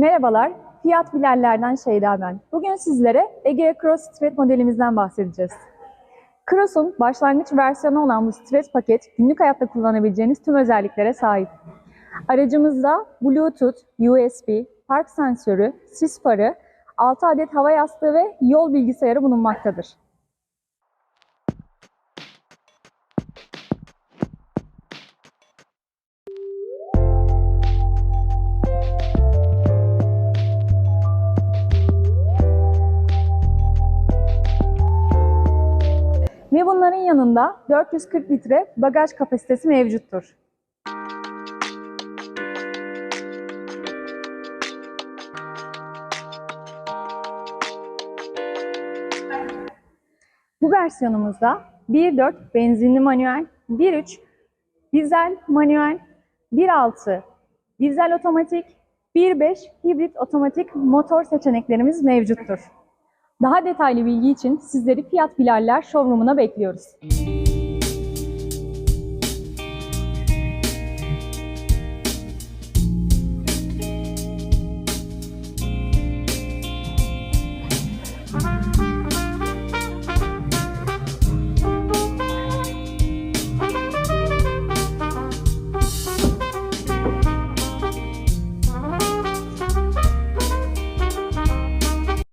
Merhabalar, Fiyat Bilaller'den Şeyda ben. Bugün sizlere Egea Cross Street modelimizden bahsedeceğiz. Cross'un başlangıç versiyonu olan bu Street paket, günlük hayatta kullanabileceğiniz tüm özelliklere sahip. Aracımızda Bluetooth, USB, park sensörü, sis farı, 6 adet hava yastığı ve yol bilgisayarı bulunmaktadır. Ve bunların yanında 440 litre bagaj kapasitesi mevcuttur. Bu versiyonumuzda 1.4 benzinli manuel, 1.3 dizel manuel, 1.6 dizel otomatik, 1.5 hibrit otomatik motor seçeneklerimiz mevcuttur. Daha detaylı bilgi için sizleri Fiyat Bilaller showroom'una bekliyoruz.